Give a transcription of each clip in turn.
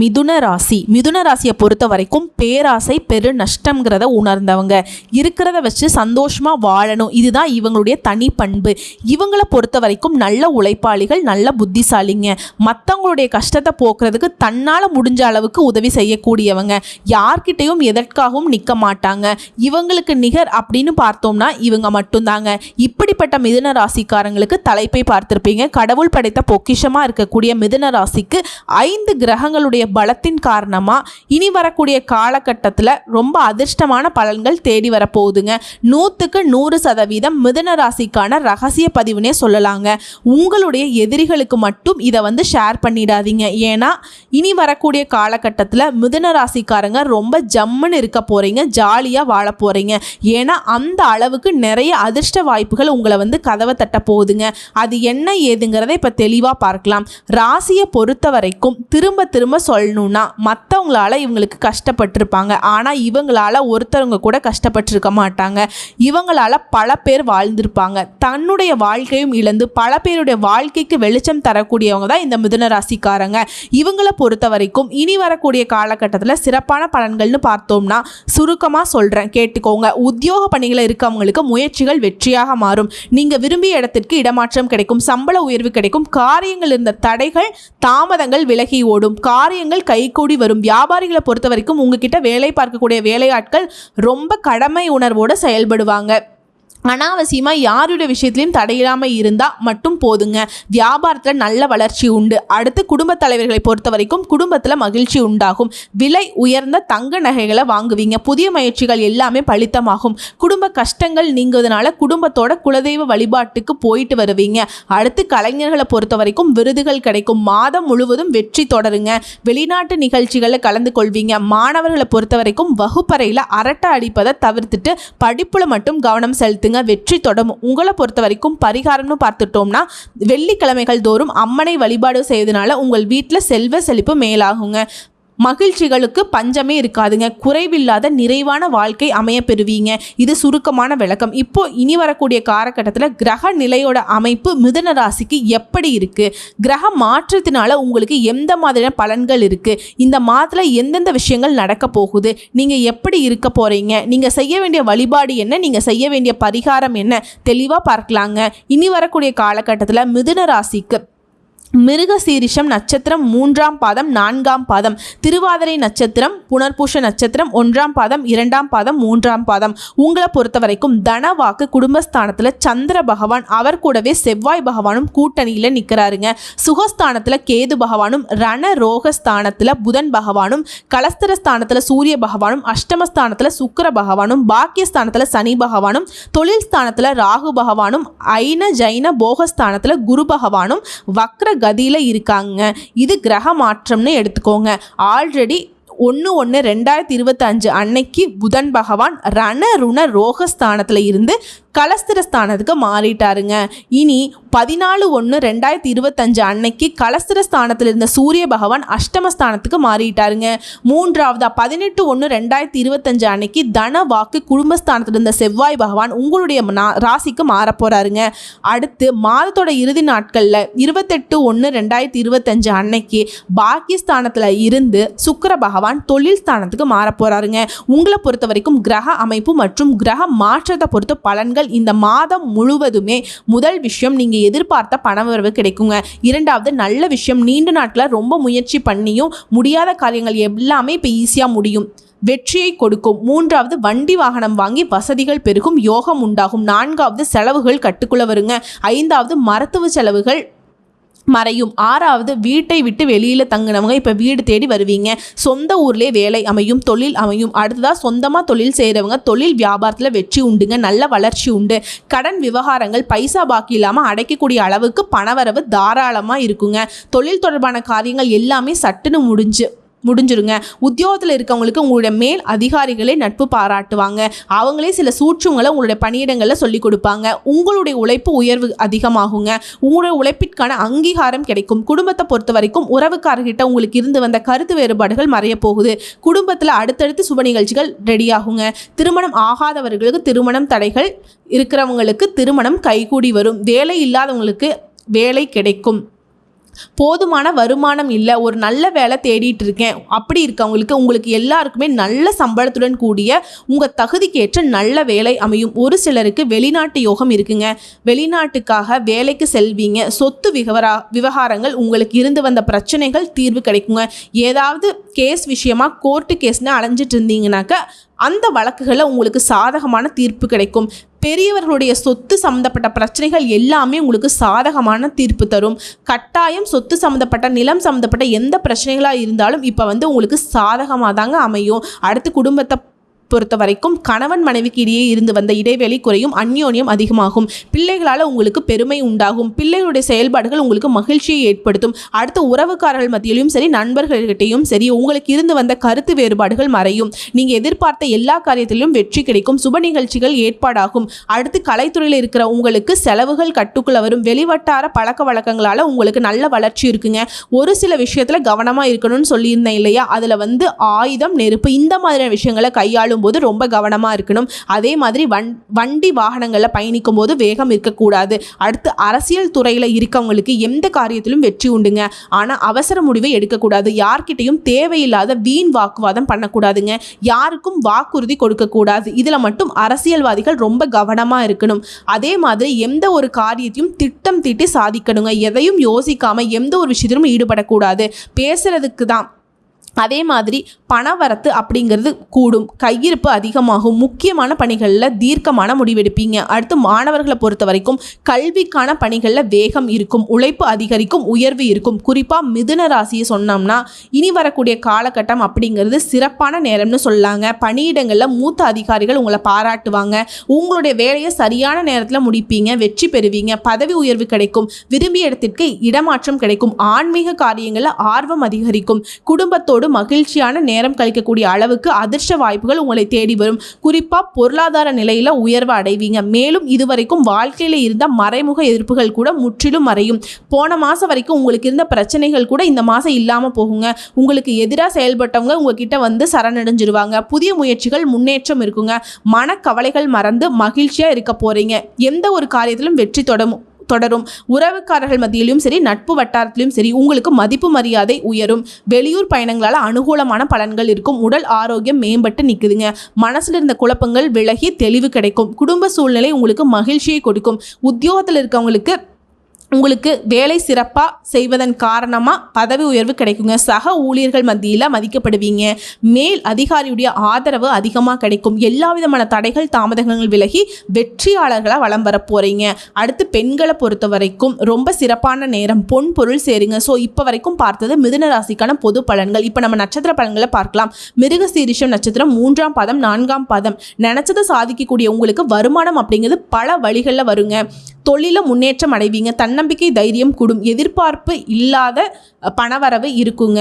மிதுன ராசி. மிதுன ராசியை பொறுத்த வரைக்கும் பேராசை பெரு நஷ்டம்ங்கிறத உணர்ந்தவங்க. இருக்கிறத வச்சு சந்தோஷமாக வாழணும். இதுதான் இவங்களுடைய தனி பண்பு. இவங்களை பொறுத்த வரைக்கும் நல்ல உழைப்பாளிகள் நல்ல புத்திசாலிங்க. மற்றவங்களுடைய கஷ்டத்தை போக்குறதுக்கு தன்னால் முடிஞ்ச அளவுக்கு உதவி செய்யக்கூடியவங்க. யார்கிட்டையும் எதற்காகவும் நிற்க மாட்டாங்க. இவங்களுக்கு நிகர் அப்படின்னு பார்த்தோம்னா இவங்க மட்டும்தாங்க. இப்படிப்பட்ட மிதுன ராசிக்காரங்களுக்கு தலைப்பை பார்த்துருப்பீங்க. கடவுள் படைத்த பொக்கிஷமாக இருக்கக்கூடிய மிதுன ராசிக்கு ஐந்து கிரகங்களுடைய பலத்தின் காரணமாக இனி வரக்கூடிய காலகட்டத்தில் ரொம்ப அதிர்ஷ்டமான பலன்கள் தேடி வரப்போகுதுங்க. நூற்றுக்கு நூறு சதவீதம் மிதன ராசிக்கான ரகசிய பதிவுனே சொல்லலாங்க. உங்களுடைய எதிரிகளுக்கு மட்டும் இதை வந்து ஷேர் பண்ணிடாதீங்க. ஏன்னா இனி வரக்கூடிய காலகட்டத்தில் மிதன ராசிக்காரங்க ரொம்ப ஜம்முன்னு இருக்க போகிறீங்க ஜாலியாக வாழ போகிறீங்க ஏன்னா அந்த அளவுக்கு நிறைய அதிர்ஷ்ட வாய்ப்புகள் உங்களை வந்து கதவை தட்ட போகுதுங்க. அது என்ன ஏதுங்கிறத இப்போ தெளிவாக பார்க்கலாம். ராசியை பொறுத்த வரைக்கும் திரும்ப திரும்ப சொல்லணும்னா மற்றவங்களால இவங்களுக்கு கஷ்டப்பட்டிருப்பாங்க. ஆனால் இவங்களால ஒருத்தவங்க கூட கஷ்டப்பட்டிருக்க மாட்டாங்க. இவங்களால பல பேர் வாழ்ந்திருப்பாங்க. தன்னுடைய வாழ்க்கையும் இழந்து பல பேருடைய வாழ்க்கைக்கு வெளிச்சம் தரக்கூடியவங்க தான் இந்த மிதுன ராசிக்காரங்க. இவங்களை பொறுத்த வரைக்கும் இனி வரக்கூடிய காலகட்டத்தில் சிறப்பான பலன்கள்னு பார்த்தோம்னா சுருக்கமாக சொல்கிறேன் கேட்டுக்கோங்க. உத்தியோக பணிகளில் இருக்கவங்களுக்கு முயற்சிகள் வெற்றியாக மாறும். நீங்கள் விரும்பிய இடத்திற்கு இடமாற்றம் கிடைக்கும். சம்பள உயர்வு கிடைக்கும். காரியங்கள் இருந்த தடைகள் தாமதங்கள் விலகி ஓடும். காரியங்கள் கைகூடி வரும். வியாபாரிகளை பொறுத்த வரைக்கும் உங்ககிட்ட வேலை பார்க்கக்கூடிய வேலையாட்கள் ரொம்ப கடமை உணர்வோடு செயல்படுவாங்க. அனாவசியமாக யாருடைய விஷயத்திலையும் தடையில்லாமல் இருந்தால் மட்டும் போதுங்க. வியாபாரத்தில் நல்ல வளர்ச்சி உண்டு. அடுத்து குடும்பத் தலைவர்களை பொறுத்த வரைக்கும் குடும்பத்தில் மகிழ்ச்சி உண்டாகும். விலை உயர்ந்த தங்க நகைகளை வாங்குவீங்க. புதிய முயற்சிகள் எல்லாமே பலித்தமாகும். குடும்ப கஷ்டங்கள் நீங்குவதனால குடும்பத்தோட குலதெய்வ வழிபாட்டுக்கு போயிட்டு வருவீங்க. அடுத்து கலைஞர்களை பொறுத்த வரைக்கும் விருதுகள் கிடைக்கும். மாதம் முழுவதும் வெற்றி தொடருங்க. வெளிநாட்டு நிகழ்ச்சிகளில் கலந்து கொள்வீங்க. மாணவர்களை பொறுத்த வரைக்கும் வகுப்பறையில் அரட்டை அடிப்பதை தவிர்த்துட்டு படிப்பில் மட்டும் கவனம் செலுத்துங்க. வெற்றி தொடரும் உங்களை பொறுத்த வரைக்கும் பரிகாரம்னு பார்த்துட்டோம்னா வெள்ளிக்கிழமைகள் தோறும் அம்மனை வழிபாடு செய்வதனால உங்கள் வீட்டில் செல்வ செழிப்பு மேலாகுங்க. மகிழ்ச்சிகளுக்கு பஞ்சமே இருக்காதுங்க. குறைவில்லாத நிறைவான வாழ்க்கை அமைய பெறுவீங்க இது சுருக்கமான விளக்கம். இப்போ இனி வரக்கூடிய காலகட்டத்தில் கிரக நிலையோட அமைப்பு மிதன ராசிக்கு எப்படி இருக்கு? கிரக மாற்றத்தினால உங்களுக்கு எந்த மாதிரியான பலன்கள் இருக்கு? இந்த மாதத்தில் எந்தெந்த விஷயங்கள் நடக்க போகுது? நீங்க எப்படி இருக்க போறீங்க? நீங்க செய்ய வேண்டிய வழிபாடு என்ன? நீங்க செய்ய வேண்டிய பரிகாரம் என்ன? தெளிவாக பார்க்கலாங்க. இனி வரக்கூடிய காலகட்டத்தில் மிதுன ராசிக்கு மிருகசீரிஷம் நட்சத்திரம் மூன்றாம் பாதம் நான்காம் பாதம். திருவாதிரை நட்சத்திரம் புனர்பூஷ நட்சத்திரம் ஒன்றாம் பாதம் இரண்டாம் பாதம் மூன்றாம் பாதம். உங்களை பொறுத்த வரைக்கும் தனவாக்கு குடும்பஸ்தானத்தில் சந்திர பகவான் அவர் கூடவே செவ்வாய் பகவானும் கூட்டணியில் நிற்கிறாருங்க சுகஸ்தானத்தில் கேது பகவானும் ரண ரோகஸ்தானத்தில் புதன் பகவானும் கலஸ்தர ஸ்தானத்தில் சூரிய பகவானும் அஷ்டமஸ்தானத்தில் சுக்கர பகவானும் பாக்கியஸ்தானத்தில் சனி பகவானும் தொழில் ஸ்தானத்தில் ராகு பகவானும் ஐன ஜைன போகஸ்தானத்தில் குரு பகவானும் வக்ர கதியில் இருக்காங்க. இது கிரக மாற்றம்னு எடுத்துக்கோங்க. ஆல்ரெடி ஒன்று ஒன்று ரெண்டாயிரத்தி இருபத்தஞ்சு அன்னைக்கு புதன் பகவான் ரண ருண ரோகஸ்தானத்தில் இருந்து கலஸ்திர ஸ்தானத்துக்கு மாறிட்டாருங்க. இனி பதினாலு ஒன்று ரெண்டாயிரத்தி இருபத்தஞ்சு அன்னைக்கு கலஸ்திர ஸ்தானத்தில் இருந்த சூரிய பகவான் அஷ்டமஸ்தானத்துக்கு மாறிட்டாருங்க. மூன்றாவதா பதினெட்டு ஒன்று ரெண்டாயிரத்தி இருபத்தஞ்சு அன்னைக்கு தன வாக்கு குடும்பஸ்தானத்தில் இருந்த செவ்வாய் பகவான் உங்களுடைய நா- ராசிக்கு மாறப்போறாருங்க. அடுத்து மாதத்தோட இறுதி நாட்களில் இருபத்தெட்டு ஒன்று ரெண்டாயிரத்தி இருபத்தஞ்சு அன்னைக்கு பாக்கியஸ்தானத்தில் இருந்து சுக்கர பகவான் தொழில் ஸ்தானத்துக்கு மாறப்போறாருங்க உங்களை பொறுத்த வரைக்கும் கிரக அமைப்பு மற்றும் கிரக மாற்றத்தை பொறுத்த பலன்கள் இந்த மாதம் முழுவதுமே முதல் விஷயம் நீங்கள் எதிர்பார்த்த பணவரவு கிடைக்குங்க. இரண்டாவது நல்ல விஷயம் நீண்ட நாட்களில் ரொம்ப முயற்சி பண்ணியும் முடியாத காரியங்கள் எல்லாமே இப்போ ஈஸியாக முடியும். வெற்றியை கொடுக்கும். மூன்றாவது வண்டி வாகனம் வாங்கி வசதிகள் பெருகும் யோகம் உண்டாகும். நான்காவது செலவுகள் கட்டுக்குள்ள வருங்க. ஐந்தாவது மருத்துவ செலவுகள் மறையும். ஆறாவது வீட்டை விட்டு வெளியில் தங்கினவங்க இப்போ வீடு தேடி வருவீங்க. சொந்த ஊர்லேயே வேலை அமையும் தொழில் அமையும். அடுத்ததாக சொந்தமாக தொழில் செய்கிறவங்க தொழில் வியாபாரத்தில் வெற்றி உண்டுங்க நல்ல வளர்ச்சி உண்டு. கடன் விவகாரங்கள் பைசா பாக்கி இல்லாமல் அடைக்கக்கூடிய அளவுக்கு பணவரவு தாராளமாக இருக்குங்க. தொழில் தொடர்பான காரியங்கள் எல்லாமே சட்டுன்னு முடிஞ்சு. முடிஞ்சிருங்க. உத்தியோகத்தில் இருக்கவங்களுக்கு உங்களுடைய மேல் அதிகாரிகளே நட்பு பாராட்டுவாங்க. அவங்களே சில சூற்றுங்களை உங்களுடைய பணியிடங்களில் சொல்லிக் கொடுப்பாங்க. உங்களுடைய உழைப்பு உயர்வு அதிகமாகுங்க. உங்களுடைய உழைப்பிற்கான அங்கீகாரம் கிடைக்கும். குடும்பத்தை பொறுத்த வரைக்கும் உறவுக்காரர்கிட்ட உங்களுக்கு இருந்து வந்த கருத்து வேறுபாடுகள் மறைய போகுது. குடும்பத்தில் அடுத்தடுத்து சுப நிகழ்ச்சிகள் ரெடியாகுங்க திருமணம் ஆகாதவர்களுக்கு திருமணம் தடைகள் இருக்கிறவங்களுக்கு திருமணம் கைகூடி வரும். வேலை இல்லாதவங்களுக்கு வேலை கிடைக்கும். போதுமான வருமானம் இல்லை ஒரு நல்ல வேலை தேடிட்டு இருக்கேன் அப்படி இருக்கவங்களுக்கு உங்களுக்கு எல்லாருக்குமே நல்ல சம்பளத்துடன் கூடிய உங்கள் தகுதிக்கேற்ற நல்ல வேலை அமையும். ஒரு சிலருக்கு வெளிநாட்டு யோகம் இருக்குங்க. வெளிநாட்டுக்காக வேலைக்கு செல்வீங்க. சொத்து விவரா விவகாரங்கள் உங்களுக்கு இருந்து வந்த பிரச்சனைகள் தீர்வு கிடைக்குங்க. ஏதாவது கேஸ் விஷயமா கோர்ட்டு கேஸ்னு அலைஞ்சிட்டு இருந்தீங்கனாக்கா அந்த வழக்குகளில் உங்களுக்கு சாதகமான தீர்ப்பு கிடைக்கும். பெரியவர்களுடைய சொத்து சம்மந்தப்பட்ட பிரச்சனைகள் எல்லாமே உங்களுக்கு சாதகமான தீர்ப்பு தரும். கட்டாயம் சொத்து சம்மந்தப்பட்ட நிலம் சம்மந்தப்பட்ட எந்த பிரச்சனைகளாக இருந்தாலும் இப்போ வந்து உங்களுக்கு சாதகமாக தாங்க அமையும். அடுத்து குடும்பத்தை பொறுத்த வரைக்கும் கணவன் மனைவிக்கு இடையே இருந்து வந்த இடைவெளி குறையும் அந்யோன்யம் அதிகமாகும். பிள்ளைகளால் உங்களுக்கு பெருமை உண்டாகும். பிள்ளைகளுடைய செயல்பாடுகள் உங்களுக்கு மகிழ்ச்சியை ஏற்படுத்தும். அடுத்த உறவுக்காரர்கள் மத்தியிலும் சரி நண்பர்கள்கிட்டையும் சரி உங்களுக்கு இருந்து வந்த கருத்து வேறுபாடுகள் மறையும். நீங்கள் எதிர்பார்த்த எல்லா காரியத்திலும் வெற்றி கிடைக்கும். சுப நிகழ்ச்சிகள் ஏற்பாடாகும். அடுத்து கலைத்துறையில் இருக்கிற உங்களுக்கு செலவுகள் கட்டுக்குள்ள வரும். வெளிவட்டார பழக்க வழக்கங்களால் உங்களுக்கு நல்ல வளர்ச்சி இருக்குங்க. ஒரு சில விஷயத்தில் கவனமாக இருக்கணும்னு சொல்லியிருந்தேன் இல்லையா? அதில் வந்து ஆயுதம் நெருப்பு இந்த மாதிரியான விஷயங்களை கையாளும் போது ரொம்ப கவனமாக இருக்கணும். அதே மாதிரி வண் வண்டி வாகனங்களில் பயணிக்கும் போது வேகம் இருக்கக்கூடாது. அடுத்து அரசியல் துறையில் இருக்கவங்களுக்கு எந்த காரியத்திலும் வெற்றி உண்டுங்க. ஆனால் அவசர முடிவை எடுக்கக்கூடாது. யார்கிட்டையும் தேவையில்லாத வீண் வாக்குவாதம் பண்ணக்கூடாதுங்க. யாருக்கும் வாக்குறுதி கொடுக்கக்கூடாது. இதில் மட்டும் அரசியல்வாதிகள் ரொம்ப கவனமாக இருக்கணும். அதே மாதிரி எந்த ஒரு காரியத்தையும் திட்டம் தீட்டி சாதிக்கணுங்க. எதையும் யோசிக்காமல் எந்த ஒரு விஷயத்திலும் ஈடுபடக்கூடாது. பேசுறதுக்கு தான் அதே மாதிரி பணவரத்து அப்படிங்கிறது கூடும். கையிருப்பு அதிகமாகும். முக்கியமான பணிகளில் தீர்க்கமான முடிவெடுப்பீங்க. அடுத்து மாணவர்களை பொறுத்த வரைக்கும் கல்விக்கான பணிகளில் வேகம் இருக்கும். உழைப்பு அதிகரிக்கும். உயர்வு இருக்கும். குறிப்பாக மிதுன ராசியை சொன்னோம்னா இனி வரக்கூடிய காலகட்டம் அப்படிங்கிறது சிறப்பான நேரம்னு சொல்லாங்க. பணியிடங்களில் மூத்த அதிகாரிகள் உங்களை பாராட்டுவாங்க. உங்களுடைய வேலையை சரியான நேரத்தில் முடிப்பீங்க. வெற்றி பெறுவீங்க. பதவி உயர்வு கிடைக்கும். விரும்பிய இடத்திற்கு இடமாற்றம் கிடைக்கும். ஆன்மீக காரியங்களில் ஆர்வம் அதிகரிக்கும். குடும்பத்தோடு மகிழ்ச்சியான நேரம் கழிக்கக்கூடிய அளவுக்கு அதிர்ஷ்ட வாய்ப்புகள் உங்களை தேடி வரும். குறிப்பாக பொருளாதார நிலையில் உயர்வு அடைவீங்க. மேலும் இதுவரைக்கும் வாழ்க்கையில் இருந்த மறைமுக எதிர்ப்புகள் கூட முற்றிலும் மறையும். போன மாதம் வரைக்கும் உங்களுக்கு இருந்த பிரச்சனைகள் கூட இந்த மாதம் இல்லாமல் போகுங்க. உங்களுக்கு எதிராக செயல்பட்டவங்க உங்ககிட்ட வந்து சரணடைஞ்சிருவாங்க. புதிய முயற்சிகள் முன்னேற்றம் இருக்குங்க. மனக்கவலைகள் மறந்து மகிழ்ச்சியாக இருக்க போகிறீங்க எந்த ஒரு காரியத்திலும் வெற்றி தொடரும் தொடரும். உறவுக்காரர்கள் மத்தியிலும் சரி நட்பு வட்டாரத்திலும் சரி உங்களுக்கு மதிப்பு மரியாதை உயரும். வெளியூர் பயணங்களால் அனுகூலமான பலன்கள் இருக்கும். உடல் ஆரோக்கியம் மேம்பட்டு நிற்குதுங்க மனசில் இருந்த குழப்பங்கள் விலகி தெளிவு கிடைக்கும். குடும்ப சூழ்நிலை உங்களுக்கு மகிழ்ச்சியை கொடுக்கும். உத்தியோகத்தில் இருக்கவங்களுக்கு உங்களுக்கு வேலை சிறப்பாக செய்வதன் காரணமாக பதவி உயர்வு கிடைக்குங்க. சக ஊழியர்கள் மத்தியில் மதிக்கப்படுவீங்க. மேல் அதிகாரியுடைய ஆதரவு அதிகமாக கிடைக்கும். எல்லா விதமான தடைகள் தாமதங்கள் விலகி வெற்றியாளர்களாக வலம் வர போகிறீங்க அடுத்து பெண்களை பொறுத்த வரைக்கும் ரொம்ப சிறப்பான நேரம் பொன் பொருள் சேருங்க. ஸோ இப்போ வரைக்கும் பார்த்தது மிதுன ராசிக்கான பொது பலன்கள். இப்போ நம்ம நட்சத்திர பலன்களை பார்க்கலாம். மிருக சீரிஷம் நட்சத்திரம் மூன்றாம் பதம் நான்காம் பதம். நினச்சதை சாதிக்கக்கூடிய உங்களுக்கு வருமானம் அப்படிங்கிறது பல வழிகளில் வருங்க. தொழில முன்னேற்றம் அடைவீங்க. தன்னம்பிக்கை தைரியம் கூடும். எதிர்பார்ப்பு இல்லாத பணவரவு இருக்குங்க.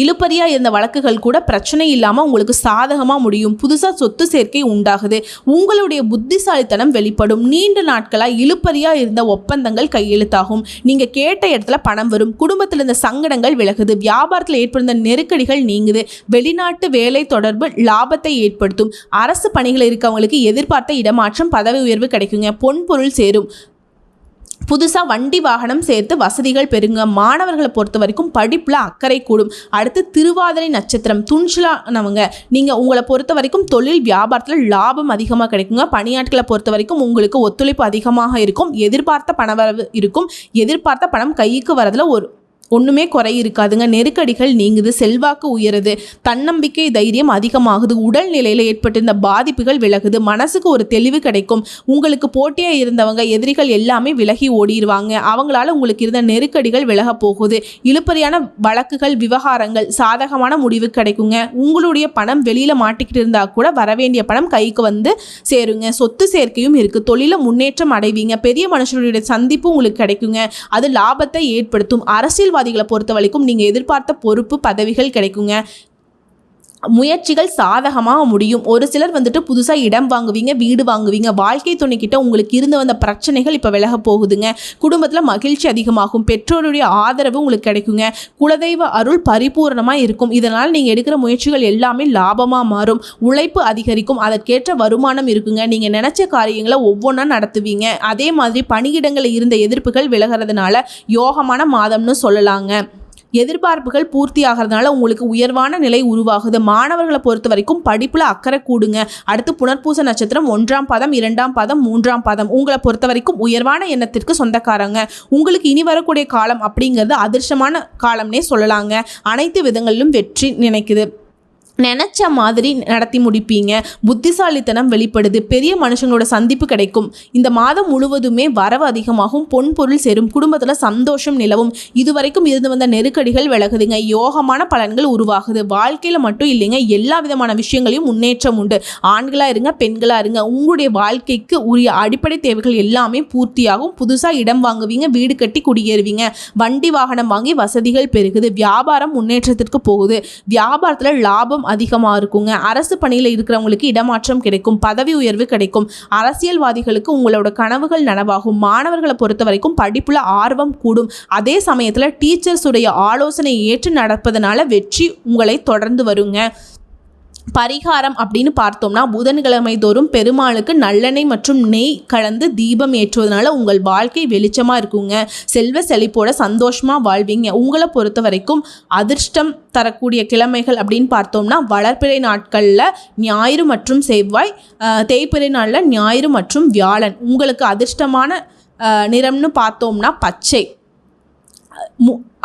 இழுப்பறியாக இருந்த வழக்குகள் கூட பிரச்சனை இல்லாமல் உங்களுக்கு சாதகமாக முடியும். புதுசாக சொத்து சேர்க்கை உண்டாகுது. உங்களுடைய புத்திசாலித்தனம் வெளிப்படும். நீண்ட நாட்களாக இழுப்பறியாக இருந்த ஒப்பந்தங்கள் கையெழுத்தாகும். நீங்கள் கேட்ட இடத்துல பணம் வரும். குடும்பத்தில் இருந்த சங்கடங்கள் விலகுது. வியாபாரத்தில் ஏற்படுத்த நெருக்கடிகள் நீங்குது. வெளிநாட்டு வேலை தொடர்பு லாபத்தை ஏற்படுத்தும். அரசு பணிகள் இருக்கவங்களுக்கு எதிர்பார்த்த இடமாற்றம் பதவி உயர்வு கிடைக்குங்க. பொன்பொருள் சேரும். புதுசாக வண்டி வாகனம் சேர்த்து வசதிகள் பெறுங்க. மாணவர்களை பொறுத்த வரைக்கும் படிப்பில் அக்கறை கூடும். அடுத்து திருவாதிரை நட்சத்திரம் துணிச்சலானவங்க நீங்கள் உங்களை பொறுத்த வரைக்கும் தொழில் வியாபாரத்தில் லாபம் அதிகமாக கிடைக்குங்க. பணியாட்களை பொறுத்த வரைக்கும் உங்களுக்கு ஒத்துழைப்பு அதிகமாக இருக்கும். எதிர்பார்த்த பணவரவு இருக்கும். எதிர்பார்த்த பணம் கைக்கு வரதில் ஒரு ஒன்றுமே குறை இருக்காதுங்க. நெருக்கடிகள் நீங்குது செல்வாக்கு உயருது தன்னம்பிக்கை தைரியம் அதிகமாகுது உடல் நிலையில் ஏற்பட்டிருந்த பாதிப்புகள் விலகுது மனசுக்கு ஒரு தெளிவு கிடைக்கும். உங்களுக்கு போட்டியாக இருந்தவங்க எதிரிகள் எல்லாமே விலகி ஓடிடுவாங்க அவங்களால உங்களுக்கு இருந்த நெருக்கடிகள் விலக போகுது. இழுப்பறியான வழக்குகள் விவகாரங்கள் சாதகமான முடிவு கிடைக்குங்க. உங்களுடைய பணம் வெளியில் மாட்டிக்கிட்டு இருந்தால் கூட வரவேண்டிய பணம் கைக்கு வந்து சேருங்க. சொத்து சேர்க்கையும் இருக்குது தொழில முன்னேற்றம் அடைவீங்க. பெரிய மனுஷனுடைய சந்திப்பு உங்களுக்கு கிடைக்குங்க. அது லாபத்தை ஏற்படுத்தும். அரசியல்வாதிகளை பொறுத்த வரைக்கும் நீங்கள் எதிர்பார்த்த பொறுப்பு பதவிகள் கிடைக்குங்க. முயற்சிகள் சாதகமாக முடியும். ஒரு சிலர் வந்துட்டு புதுசாக இடம் வாங்குவீங்க வீடு வாங்குவீங்க. வாழ்க்கை துணைக்கிட்ட உங்களுக்கு இருந்து வந்த பிரச்சனைகள் இப்போ விலக போகுதுங்க. குடும்பத்தில் மகிழ்ச்சி அதிகமாகும். பெற்றோருடைய ஆதரவு உங்களுக்கு கிடைக்குங்க. குலதெய்வ அருள் பரிபூரணமாக இருக்கும். இதனால் நீங்கள் எடுக்கிற முயற்சிகள் எல்லாமே லாபமாக மாறும். உழைப்பு அதிகரிக்கும். அதற்கேற்ற வருமானம் இருக்குங்க. நீங்கள் நினச்ச காரியங்களை ஒவ்வொன்றா நடத்துவீங்க. அதே மாதிரி பணியிடங்களில் இருந்த எதிர்ப்புகள் விலகிறதுனால யோகமான மாதம்னு சொல்லலாங்க. எதிர்பார்ப்புகள் பூர்த்தி ஆகிறதுனால உங்களுக்கு உயர்வான நிலை உருவாகுது. மாணவர்களை பொறுத்த வரைக்கும் படிப்பில் அக்கறை கூடுங்க. அடுத்து புனர்பூச நட்சத்திரம் ஒன்றாம் பாதம் இரண்டாம் பாதம் மூன்றாம் பாதம். உங்களை பொறுத்த வரைக்கும் உயர்வான எண்ணத்திற்கு சொந்தக்காரங்க. உங்களுக்கு இனி வரக்கூடிய காலம் அப்படிங்கிறது அதிர்ஷ்டமான காலம்னே சொல்லலாங்க. அனைத்து விதங்களிலும் வெற்றி நினைக்குது. நினச்ச மாதிரி நடத்தி முடிப்பீங்க. புத்திசாலித்தனம் வெளிப்படுது. பெரிய மனுஷங்களோட சந்திப்பு கிடைக்கும். இந்த மாதம் முழுவதுமே வரவு அதிகமாகும். பொன் பொருள் சேரும். குடும்பத்தில் சந்தோஷம் நிலவும். இதுவரைக்கும் இருந்து வந்த நெருக்கடிகள் விலகுதுங்க. யோகமான பலன்கள் உருவாகுது. வாழ்க்கையில் மட்டும் இல்லைங்க. எல்லா விதமான விஷயங்களையும் முன்னேற்றம் உண்டு. ஆண்களாக இருங்க பெண்களாக இருங்க. உங்களுடைய வாழ்க்கைக்கு உரிய அடிப்படை தேவைகள் எல்லாமே பூர்த்தியாகும். புதுசாக இடம் வாங்குவீங்க. வீடு கட்டி குடியேறுவீங்க. வண்டி வாகனம் வாங்கி வசதிகள் பெருகுது. வியாபாரம் முன்னேற்றத்திற்கு போகுது. வியாபாரத்தில் லாபம் அதிகமாக இருக்குங்க. அரசு பணியில் இருக்கிறவங்களுக்கு இடமாற்றம் கிடைக்கும் பதவி உயர்வு கிடைக்கும். அரசியல்வாதிகளுக்கு உங்களோட கனவுகள் நனவாகும். மாணவர்களை பொறுத்த வரைக்கும் படிப்புல ஆர்வம் கூடும். அதே சமயத்தில் டீச்சர்ஸுடைய ஆலோசனை ஏற்று நடப்பதனால வெற்றி உங்களை தொடர்ந்து வருங்க. பரிகாரம் அப்படின்னு பார்த்தோம்னா புதன்கிழமை தோறும் பெருமாளுக்கு நல்லெண்ணெய் மற்றும் நெய் கலந்து தீபம் ஏற்றுவதனால உங்கள் வாழ்க்கை வெளிச்சமாக இருக்குங்க. செல்வ செழிப்போட சந்தோஷமாக வாழ்வீங்க. உங்களை பொறுத்த வரைக்கும் அதிர்ஷ்டம் தரக்கூடிய கிழமைகள் அப்படின்னு பார்த்தோம்னா வளர்ப்பிறை நாட்களில் ஞாயிறு மற்றும் செவ்வாய் தேய்பிறை நாளில் ஞாயிறு மற்றும் வியாழன். உங்களுக்கு அதிர்ஷ்டமான நிறம்னு பார்த்தோம்னா பச்சை.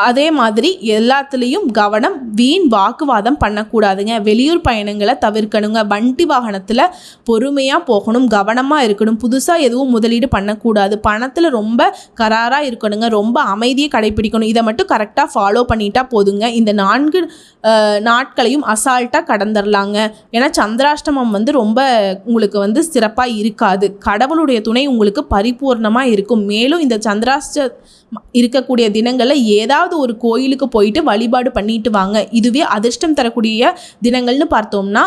அதே மாதிரி எல்லாத்துலேயும் கவனம் வீண் வாக்குவாதம் பண்ணக்கூடாதுங்க. வெளியூர் பயணங்களை தவிர்க்கணுங்க. வண்டி வாகனத்தில் பொறுமையாக போகணும் கவனமாக இருக்கணும். புதுசாக எதுவும் முதலீடு பண்ணக்கூடாது. பணத்தில் ரொம்ப கராராக இருக்கணுங்க. ரொம்ப அமைதியை கடைப்பிடிக்கணும் இதை மட்டும் கரெக்டாக ஃபாலோ பண்ணிட்டா போதுங்க. இந்த நான்கு நாட்களையும் அசால்ட்டாக கடந்துடலாங்க ஏன்னா சந்திராஷ்டமம் வந்து ரொம்ப உங்களுக்கு வந்து சிறப்பாக இருக்காது. கடவுளுடைய துணை உங்களுக்கு பரிபூர்ணமாக இருக்கும். மேலும் இந்த சந்திராஷ்ட இருக்கக்கூடிய தினங்கள் தினங்களில் ஏதாவது ஒரு கோயிலுக்கு போயிட்டு வழிபாடு பண்ணிட்டு வாங்க. இதுவே அதிர்ஷ்டம் தரக்கூடிய தினங்கள்னு பார்த்தோம்னா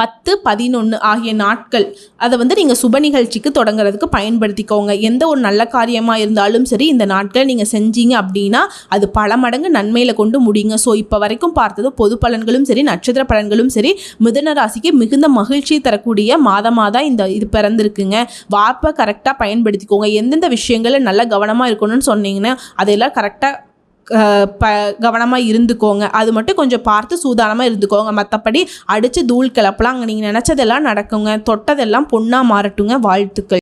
பத்து பதினொன்று ஆகிய நாட்கள் அதை வந்து நீங்கள் சுப நிகழ்ச்சிக்கு தொடங்குறதுக்கு பயன்படுத்திக்கோங்க. எந்த ஒரு நல்ல காரியமாக இருந்தாலும் சரி இந்த நாட்களை நீங்கள் செஞ்சீங்க அப்படின்னா அது பல மடங்கு நன்மையில் கொண்டு முடியுங்க. ஸோ இப்போ வரைக்கும் பார்த்தது பொது பலன்களும் சரி நட்சத்திர பலன்களும் சரி மிதுன ராசிக்கு மிகுந்த மகிழ்ச்சியை தரக்கூடிய மாதமாக தான் இந்த இது பிறந்திருக்குங்க. வார்ப்பை கரெக்டாக பயன்படுத்திக்கோங்க. எந்தெந்த விஷயங்களில் நல்ல கவனமாக இருக்கணும்னு சொன்னீங்கன்னா அதையெல்லாம் கரெக்டாக ப கவனமாக இருந்துக்கோங்க. அது மட்டும் கொஞ்சம் பார்த்து சூதானமாக இருந்துக்கோங்க. மற்றபடி அடித்து தூள் கிளப்பலாம் அங்கே நீங்கள் நினச்சதெல்லாம் நடக்குங்க. தொட்டதெல்லாம் பொண்ணாக மாறட்டுங்க. வாழ்த்துக்கள்.